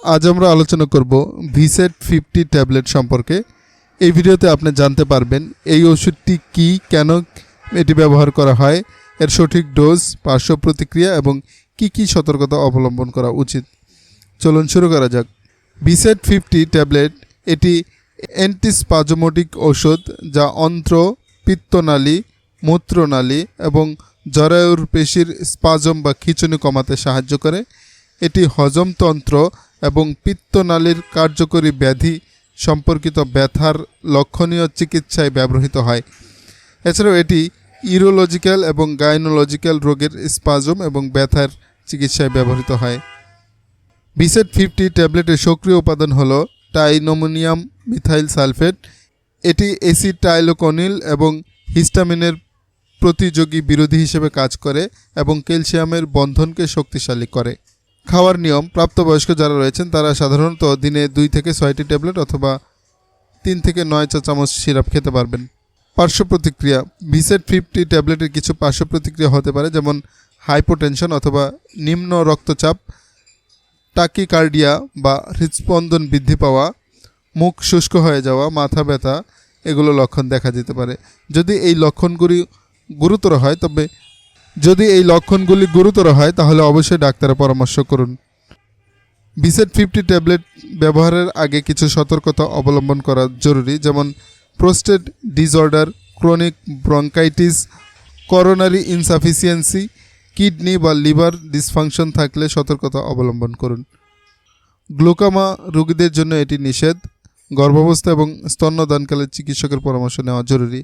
আজ আমরা আলোচনা করব ভিসেট ফিফটি ট্যাবলেট সম্পর্কে। এই ভিডিওতে আপনি জানতে পারবেন এই ওষুধটি কি, কেন এটি ব্যবহার করা হয়, এর সঠিক ডোজ, পার্শ্ব প্রতিক্রিয়া এবং কি কি সতর্কতা অবলম্বন করা উচিত। চলুন শুরু করা যাক। ভিসেট ফিফটি ট্যাবলেট এটি অ্যান্টিস্পাজমোটিক ঔষধ যা অন্ত্র, পিত্তনালী, মূত্রনালী এবং জরায়ুর পেশির স্পাজম বা খিঁচুনি কমাতে সাহায্য করে। এটি হজমতন্ত্র এবং পিত্তনালীর কার্যকরী ব্যাধি সম্পর্কিত ব্যথার লক্ষণীয় চিকিৎসায় ব্যবহৃত হয়। এছাড়াও এটি ইউরোলজিক্যাল এবং গাইনোলজিক্যাল রোগের স্পাজম এবং ব্যথার চিকিৎসায় ব্যবহৃত হয়। বিসেট ফিফটি ট্যাবলেটের সক্রিয় উপাদান হল টাইনোমোনিয়াম মিথাইল সালফেট। এটি এসিটাইলোকনিল এবং হিস্টামিনের প্রতিযোগী বিরোধী হিসেবে কাজ করে এবং ক্যালসিয়ামের বন্ধনকে শক্তিশালী করে। খাওয়ার নিয়ম, প্রাপ্তবয়স্ক যারা রয়েছেন, তারা সাধারণত দিনে দুই থেকে ছয়টি ট্যাবলেট অথবা তিন থেকে নয় চা চামচ সিরাপ খেতে পারবেন। পার্শ্ব প্রতিক্রিয়া, ভিসেট ফিফটি ট্যাবলেটের কিছু পার্শ্ব প্রতিক্রিয়া হতে পারে, যেমন হাইপোটেনশন অথবা নিম্ন রক্তচাপ, টাকিকার্ডিয়া বা হৃদস্পন্দন বৃদ্ধি পাওয়া, মুখ শুষ্ক হয়ে যাওয়া, মাথা ব্যথা, এগুলো লক্ষণ দেখা যেতে পারে। যদি এই লক্ষণগুলি গুরুতর হয়, তবে যদি এই লক্ষণগুলি গুরুতর হয়, তাহলে অবশ্যই ডাক্তারের পরামর্শ করুন। বিসেট ফিফটি ট্যাবলেট ব্যবহারের আগে কিছু সতর্কতা অবলম্বন করা জরুরি, যেমন prostate disorder, chronic bronchitis, coronary insufficiency, kidney বা লিভার ডিসফাংশন থাকলে সতর্কতা অবলম্বন করুন। গ্লুকামা রোগীদের জন্য এটি নিষেধ। গর্ভাবস্থা এবং স্তন্যদানকালে চিকিৎসকের পরামর্শ নেওয়া জরুরি।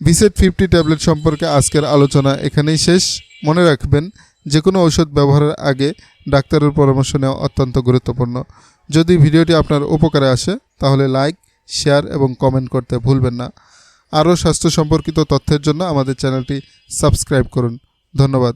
বিসেট ফিফটি ট্যাবলেট সম্পর্কে আজকের আলোচনা এখানেই শেষ। মনে রাখবেন যে কোনো ঔষধ ব্যবহারের আগে ডাক্তারের পরামর্শ নেওয়া অত্যন্ত গুরুত্বপূর্ণ। যদি ভিডিওটি আপনার উপকারে আসে, তাহলে লাইক, শেয়ার এবং কমেন্ট করতে ভুলবেন না। আরও স্বাস্থ্য সম্পর্কিত তথ্যের জন্য আমাদের চ্যানেলটি সাবস্ক্রাইব করুন। ধন্যবাদ।